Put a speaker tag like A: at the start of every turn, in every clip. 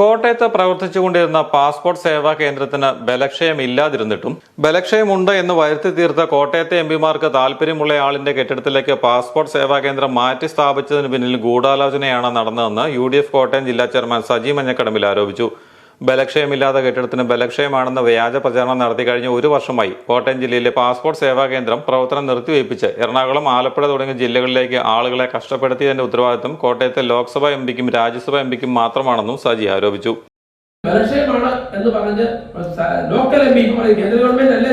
A: കോട്ടയത്ത് പ്രവർത്തിച്ചുകൊണ്ടിരുന്ന പാസ്പോർട്ട് സേവാ കേന്ദ്രത്തിന് ബലക്ഷയം ഇല്ലാതിരുന്നിട്ടും ബലക്ഷയമുണ്ട് എന്ന് വരുത്തി തീർത്ത കോട്ടയത്തെ എം പിമാർക്ക് താല്പര്യമുള്ള ആളിന്റെ കെട്ടിടത്തിലേക്ക് പാസ്പോർട്ട് സേവാ കേന്ദ്രം മാറ്റി സ്ഥാപിച്ചതിന് പിന്നിൽ ഗൂഢാലോചനയാണ് നടന്നതെന്ന് യു കോട്ടയം ജില്ലാ ചെയർമാൻ സജി മഞ്ഞക്കടമ്പിൽ ആരോപിച്ചു. ബലക്ഷയമില്ലാത്ത കെട്ടിടത്തിന് ബലക്ഷയമാണെന്ന വ്യാജ പ്രചാരണം നടത്തി കഴിഞ്ഞ ഒരു വർഷമായി കോട്ടയം ജില്ലയിലെ പാസ്പോർട്ട് സേവാ കേന്ദ്രം പ്രവർത്തനം നിർത്തിവെപ്പിച്ച് എറണാകുളം ആലപ്പുഴ തുടങ്ങിയ ജില്ലകളിലേക്ക് ആളുകളെ കഷ്ടപ്പെടുത്തിയതിന്റെ ഉത്തരവാദിത്വം കോട്ടയത്തെ ലോക്സഭാ എംപിക്കും രാജ്യസഭാ എംപിക്കും മാത്രമാണെന്നും സജി ആരോപിച്ചു.
B: എന്ന് പറഞ്ഞ് ലോക്കൽ എം പി കേന്ദ്ര ഗവൺമെന്റ് അല്ലേ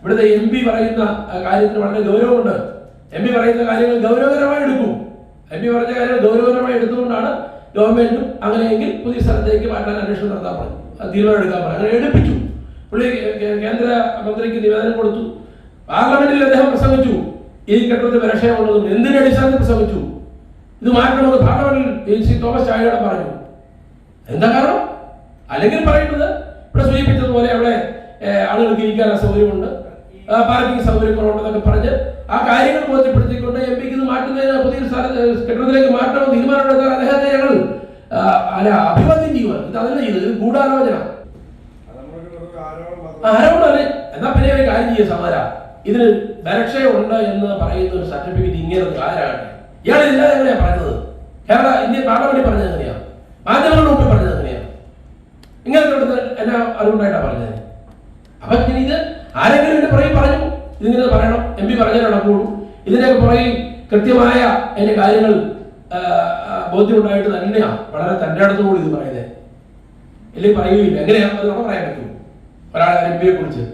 B: ഇവിടുത്തെ എം പി പറയുന്ന കാര്യത്തിന് വളരെ ഗൗരവമുണ്ട്. എം പി പറയുന്ന കാര്യങ്ങൾ ഗൗരവകരമായി എടുക്കും. എം പി പറഞ്ഞ കാര്യങ്ങൾ ഗൗരവകരമായി എടുത്തുകൊണ്ടാണ് ഗവൺമെന്റും അങ്ങനെയെങ്കിൽ പുതിയ സ്ഥലത്തേക്ക് മാറ്റാൻ അന്വേഷണം നടത്താൻ പറഞ്ഞു. തീരുമാനം എടുക്കാൻ പറഞ്ഞു. അങ്ങനെ എടുപ്പിച്ചു. പുള്ളി കേന്ദ്ര മന്ത്രിക്ക് നിവേദനം കൊടുത്തു. പാർലമെന്റിൽ അദ്ദേഹം പ്രസംഗിച്ചു. ഈ ഘട്ടത്തിൽ വിരക്ഷയമുള്ളതും എന്തിന്റെ അടിസ്ഥാനത്തിൽ പ്രസംഗിച്ചു? ഇത് മാറ്റണമെന്ന് പാർലമെന്റിൽ സി തോമസ് ചായയോടെ പറഞ്ഞു. എന്താ കാരണം? അല്ലെങ്കിൽ പറയുന്നത് ഇവിടെ സൂചിപ്പിച്ചതുപോലെ അവിടെ ആളുകൾക്ക് ഇരിക്കാൻ അസൗകര്യമുണ്ട് ആ, പാർക്കിംഗ് സൗകര്യം കുറവുണ്ടെന്നൊക്കെ പറഞ്ഞ് ആ കാര്യങ്ങൾ ബോധ്യപ്പെടുത്തിക്കൊണ്ട് എം പിക്ക് ഇത് മാറ്റുന്നതിന് പുതിയ കെട്ടിടത്തിലേക്ക് മാറ്റണമെന്ന് തീരുമാനമെടുത്താൽ അദ്ദേഹത്തെ ഞങ്ങൾ അല്ല അഭിവാദ്യം ചെയ്യുക ഇത് അതല്ല ചെയ്തത് ഗൂഢാലോചന. ആരോപണം എന്നാ പിന്നെ ഒരു കാര്യം ചെയ്യുക സമാര. ഇതിന് ഉണ്ട് എന്ന് പറയുന്ന ഒരു സർട്ടിഫിക്കറ്റ് ഇങ്ങനെ ആരാണ്? ഇയാൾ ഇല്ലാതെ എങ്ങനെയാ പറഞ്ഞത്? കേരള ഇന്ത്യൻ പാർലമെന്റിൽ പറഞ്ഞത് എങ്ങനെയാ? മാധ്യമങ്ങളുടെ മുമ്പിൽ പറഞ്ഞത് എങ്ങനെയാ? ഇങ്ങനത്തെ ഇവിടുന്ന് എന്നാ അതുകൊണ്ടായിട്ടാ പറഞ്ഞത്. അപ്പൊ പിന്നെ ഇത് ആരെങ്കിലും ഇതിന്റെ പുറകെ പറഞ്ഞു? ഇതിങ്ങനെ പറയണം. എം പി പറഞ്ഞാൽ നടക്കുള്ളൂ. ഇതിനൊക്കെ പുറകിൽ കൃത്യമായ എന്റെ കാര്യങ്ങൾ ബോധ്യമുണ്ടായിട്ട് തന്നെയാണ്. വളരെ തന്റെ അടുത്തുകൂടി ഇത് പറയുന്നത്. ഇല്ലെങ്കിൽ പറയുകയില്ല എങ്ങനെയാണ് അത് പറയാൻ പറ്റുമോ? ഒരാളെ എം കുറിച്ച്.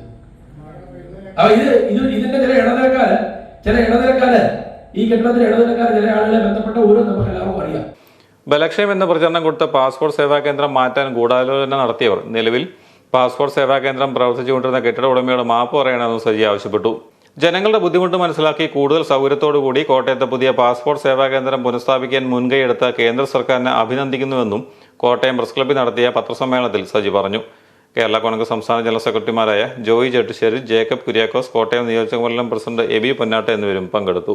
B: അപ്പൊ ഇത് ഇത് ഇതിന്റെ ചില ഇടനിലക്കാര് ചില ഇടനിലക്കാര് ഈ കെട്ടിടത്തിലെ ഇടനിലക്കാര് ചില ആളുകളെ ബന്ധപ്പെട്ട ഓരോ നമുക്ക് എല്ലാവർക്കും അറിയാം.
A: ബലക്ഷയം എന്ന പ്രചരണം കൊടുത്ത് പാസ്പോർട്ട് സേവാ കേന്ദ്രം മാറ്റാൻ ഗൂഢാലോചന നടത്തിയവർ. നിലവിൽ പാസ്പോർട്ട് സേവാ കേന്ദ്രം പ്രവർത്തിച്ചുകൊണ്ടിരുന്ന കെട്ടിട ഉടമയോട് മാപ്പ് പറയണമെന്ന് സജി ആവശ്യപ്പെട്ടു. ജനങ്ങളുടെ ബുദ്ധിമുട്ട് മനസ്സിലാക്കി കൂടുതൽ സൗകര്യത്തോടുകൂടി കോട്ടയത്തെ പുതിയ പാസ്പോർട്ട് സേവാ കേന്ദ്രം പുനഃസ്ഥാപിക്കാൻ മുൻകൈയെടുത്ത കേന്ദ്ര സർക്കാരിനെ അഭിനന്ദിക്കുന്നുവെന്നും കോട്ടയം പ്രസ് ക്ലബ്ബിൽ നടത്തിയ പത്രസമ്മേളനത്തിൽ സജി പറഞ്ഞു. കേരള കോൺഗ്രസ് സംസ്ഥാന ജനറൽ സെക്രട്ടറിമാരായ ജോയി ചെട്ടിശ്ശേരി ജേക്കബ് കുര്യാക്കോസ് കോട്ടയം നിയോജകമണ്ഡലം പ്രസിഡന്റ് എബി പൊന്നാട്ട എന്നിവരും പങ്കെടുത്തു.